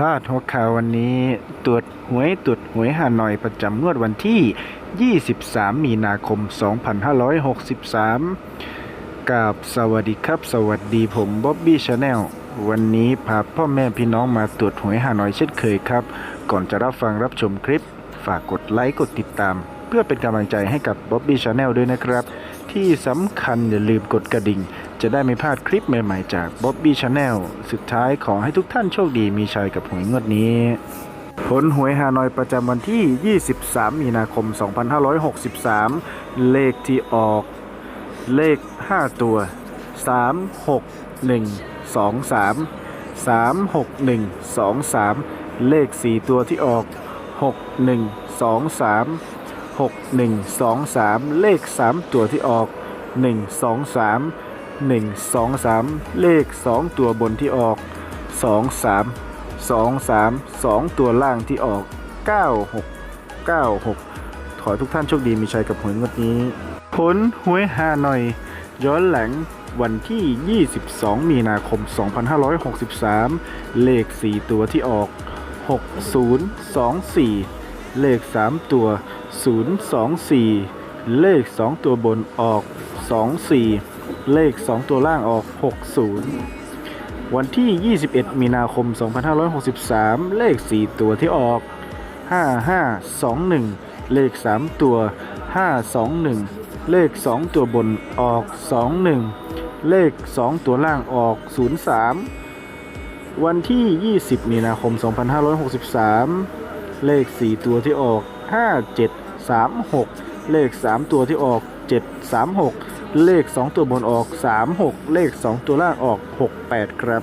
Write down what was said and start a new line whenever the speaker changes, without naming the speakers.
พาดหัวข่าววันนี้ตรวจหวยตรวจหวยหาหน่อยประจำงวดวันที่ 23 มีนาคม 2563 กับสวัสดีครับ สวัสดีผมบ๊อบบี้ชาแนลวันนี้พาพ่อแม่พี่น้องมาตรวจหวยหาหน่อยเช่นเคยครับ ก่อนจะรับฟังรับชมคลิป ฝากกดไลค์กดติดตาม เพื่อเป็นกำลังใจให้กับบ๊อบบี้ชาแนลด้วยนะครับ ที่สำคัญอย่าลืมกดกระดิ่ง จะได้ไม่พลาดคลิปใหม่ๆจากบ๊อบบี้ชาแนลสุดท้ายขอให้ทุกท่านโชคดีมีชัยกับหวยงวดนี้ ผลหวยฮานอยประจำวันที่ 23 มีนาคม 2563 เลขที่ออก เลข 5 ตัว 3 6 1 2 3 3 6 1 2 3 เลข 4 ตัวที่ออก 6 1 2 3 6 1 2 3 เลข 3 ตัวที่ออก 1 2 3 1 2 3 เลข 2 ตัวบนที่ออก 2 3 2 3 2 ตัวล่างที่ออก 9 6 9 6 ขอทุกท่านโชคดีมีชัยกับหวยงวดนี้ ผลหวยฮาหน่อย ย้อนหลังวันที่ 22 มีนาคม 2563 เลข 4 ตัวที่ออก 6024 เลข 3 ตัว 024 เลข 2 ตัวบนออก 24 เลข 2 ตัวล่างออก 60 วันที่ 21 มีนาคม 2563 เลข 4 ตัวที่ออก 5521 เลข 3 ตัว 521 เลข 2 ตัวบนออก 21 เลข 2 ตัวล่างออก 03 วันที่ 20 มีนาคม 2563 เลข 4 ตัวที่ออก 5736 เลข 3 ตัวที่ออก 736 เลข 2 ตัวบนออก 36 เลข 2 ตัวล่างออก 68 ครับ